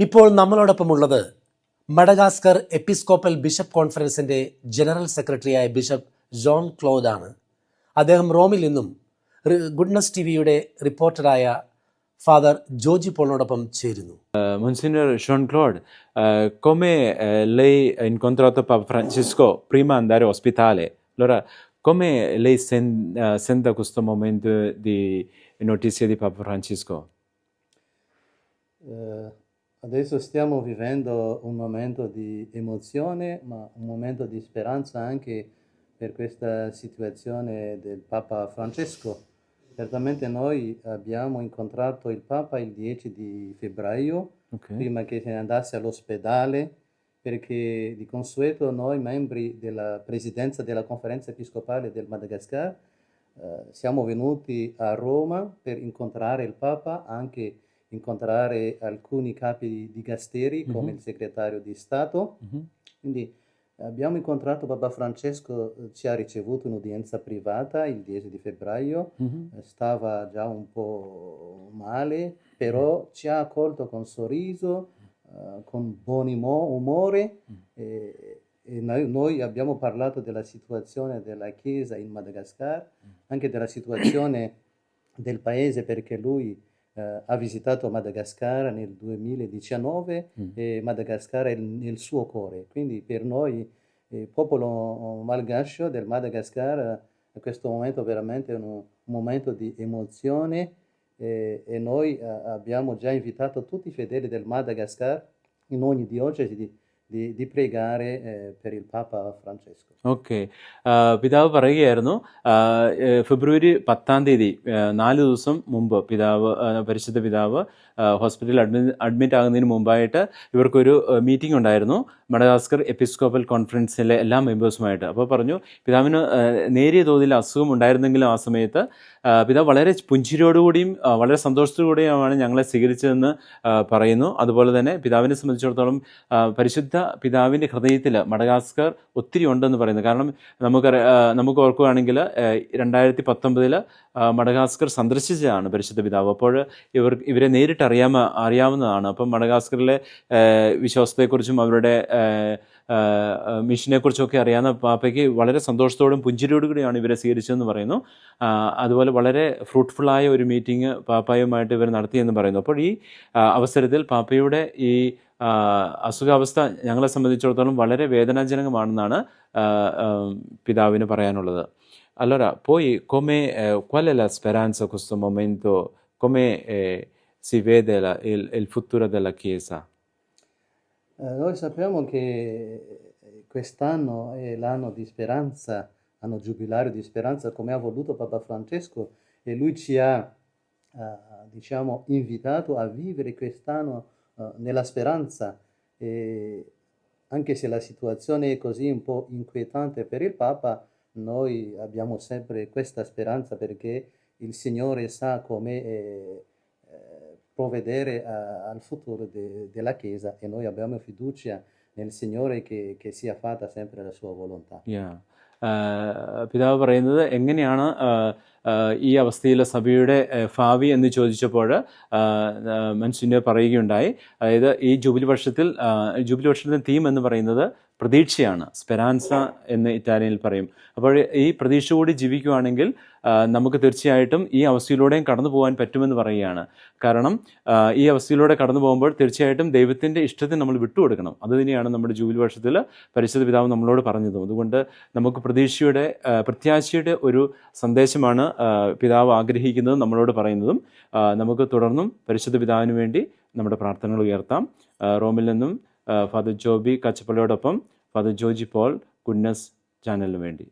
ഇപ്പോൾ നമ്മളോടൊപ്പമുള്ളത് Madagascar episcopal bishop കോൺഫറൻസിന്റെ ജനറൽ സെക്രട്ടറിയായ ബിഷപ്പ് ജോൺ ക്ലോദ് ആണ് അദ്ദേഹം റോമിൽ നിന്നും ഗുഡ്നസ് ടി വിയുടെ റിപ്പോർട്ടറായ ഫാദർ ജോജി പോളിനോടൊപ്പം ചേരുന്നു. മുൻസിനർ ഷോൺ ക്ലോഡ് കൊമേ ലൈ എൻകോൺത്രോത്തോ പാപ്പ ഫ്രാൻസിസ്കോ പ്രീമ അന്താര ലോറ കൊമേ ലൈ സെൻ സെന്ത കുസ്തു മൊമെന്റ് ദി നോട്ടീസ് പാപ്പ Francesco adesso stiamo vivendo un momento di emozione, ma un momento di speranza anche per questa situazione del Papa Francesco. Certamente noi abbiamo incontrato il Papa il 10 di febbraio, Ok. prima che se ne andasse all'ospedale, perché di consueto noi membri della presidenza della conferenza episcopale del Madagascar eh, siamo venuti a Roma per incontrare il Papa, anche incontrare alcuni capi di dicasteri come Mhm. il segretario di Stato. Mhm. Quindi abbiamo incontrato Papa Francesco, eh, ci ha ricevuto un'udienza privata il 10 di febbraio, Mhm. eh, stava già un po' male, però ci ha accolto con sorriso, eh, con buon umore e, e noi, noi abbiamo parlato della situazione della Chiesa in Madagascar, anche della situazione del paese perché lui eh, ha visitato Madagascar nel 2019 Mm. e Madagascar è nel suo cuore. Quindi per noi, il popolo malgascio del Madagascar, eh, questo momento veramente è un, un momento di emozione e, e noi eh, abbiamo già invitato tutti i fedeli del Madagascar in ogni diocesi di, di- di pregare eh, per il Papa Francesco. Okay പിതാവ് പറയുകയായിരുന്നു ഫെബ്രുവരി പത്താം തീയതി നാല് ദിവസം മുമ്പ് പിതാവ് പരിശുദ്ധ പിതാവ് ഹോസ്പിറ്റലിൽ അഡ്മിറ്റ് അഡ്മിറ്റ് ആകുന്നതിന് മുമ്പായിട്ട് ഇവർക്കൊരു മീറ്റിംഗ് ഉണ്ടായിരുന്നു മഡഗാസ്കർ എപ്പിസ്കോപ്പൽ കോൺഫറൻസിലെ എല്ലാ മെമ്പേഴ്സുമായിട്ട്. അപ്പോൾ പറഞ്ഞു പിതാവിന് നേരിയ തോതിൽ അസുഖം ഉണ്ടായിരുന്നെങ്കിലും ആ സമയത്ത് പിതാവ് വളരെ പുഞ്ചിരിയോടുകൂടിയും വളരെ സന്തോഷത്തോടുകൂടിയുമാണ് ഞങ്ങളെ സ്വീകരിച്ചതെന്ന് പറയുന്നു. അതുപോലെ തന്നെ പിതാവിനെ സംബന്ധിച്ചിടത്തോളം പരിശുദ്ധ പിതാവിന്റെ ഹൃദയത്തിൽ മഡഗാസ്കർ ഒത്തിരി ഉണ്ടെന്ന് പറയുന്നത് കാരണം നമുക്ക് നമുക്ക് ഓർക്കുകയാണെങ്കിൽ രണ്ടായിരത്തി പത്തൊമ്പതിൽ മഡഗാസ്കർ സന്ദർശിച്ചതാണ് പരിശുദ്ധ പിതാവ്. അപ്പോൾ ഇവർ ഇവരെ നേരിട്ട് അറിയാമ അറിയാവുന്നതാണ്. അപ്പം മഡഗാസ്കറിലെ വിശ്വാസത്തെക്കുറിച്ചും അവരുടെ മിഷനെക്കുറിച്ചൊക്കെ അറിയാവുന്ന പാപ്പയ്ക്ക് വളരെ സന്തോഷത്തോടും പുഞ്ചിരിയോടുകൂടിയാണ് ഇവരെ സ്വീകരിച്ചതെന്ന് പറയുന്നു. അതുപോലെ വളരെ ഫ്രൂട്ട്ഫുള്ളായ ഒരു മീറ്റിംഗ് പാപ്പായുമായിട്ട് ഇവർ നടത്തിയെന്ന് പറയുന്നു. അപ്പോൾ ഈ അവസരത്തിൽ പാപ്പയുടെ ഈ അസുഖാവസ്ഥ ഞങ്ങളെ സംബന്ധിച്ചിടത്തോളം വളരെ വേദനാജനകമാണെന്നാണ് ആ, ആ, പിതാവിന് പറയാനുള്ളത് Allora, poi come, eh, qual è la speranza in questo momento? Come eh, si vede la- il, il futuro della Chiesa? Eh, noi sappiamo che quest'anno è l'anno di speranza, anno giubilario di speranza, come ha voluto Papa Francesco, e lui ci ha, eh, diciamo, invitato a vivere quest'anno eh, nella speranza. E anche se la situazione è così un po' inquietante per il Papa, noi abbiamo sempre questa speranza perché il Signore sa come eh, eh, provvedere a- al futuro de- della Chiesa e noi abbiamo fiducia nel Signore che, che sia fatta sempre la sua volontà. Yeah. ആഹ് പിതാവ് പറയുന്നത് എങ്ങനെയാണ് ആഹ് ആഹ് ഈ അവസ്ഥയിലെ സഭയുടെ ഭാവി എന്ന് ചോദിച്ചപ്പോൾ മൻസിന്റെ പറയുകയുണ്ടായി. അതായത് ഈ ജൂബിലി വർഷത്തിൽ ജൂബിലി വർഷത്തിന്റെ തീം എന്ന് പറയുന്നത് പ്രതീക്ഷയാണ്. സ്പെരാൻസ എന്ന് ഇറ്റാലിയനിൽ പറയും. അപ്പോൾ ഈ പ്രതീക്ഷ കൂടി ജീവിക്കുകയാണെങ്കിൽ നമുക്ക് തീർച്ചയായിട്ടും ഈ അവസ്ഥയിലൂടെയും കടന്നു പോകാൻ പറ്റുമെന്ന് പറയുകയാണ്. കാരണം ഈ അവസ്ഥയിലൂടെ കടന്നു പോകുമ്പോൾ തീർച്ചയായിട്ടും ദൈവത്തിന്റെ ഇഷ്ടത്തിന് നമ്മൾ വിട്ടുകൊടുക്കണം. അത് തന്നെയാണ് നമ്മുടെ ജൂബിലി വർഷത്തിൽ പരിശുദ്ധ പിതാവ് നമ്മളോട് പറഞ്ഞതും. അതുകൊണ്ട് നമുക്ക് പ്രതീക്ഷയുടെ പ്രത്യാശയുടെ ഒരു സന്ദേശമാണ് പിതാവ് ആഗ്രഹിക്കുന്നതും നമ്മളോട് പറയുന്നതും. നമുക്ക് തുടർന്നും പരിശുദ്ധ പിതാവിന് വേണ്ടി നമ്മുടെ പ്രാർത്ഥനകൾ ഉയർത്താം. റോമിൽ നിന്നും ഫാദർ ജോബി കച്ചപ്പള്ളിയോടൊപ്പം ഫാദർ ജോജി പോൾ ഗുഡ്നസ് ചാനലിന് വേണ്ടി.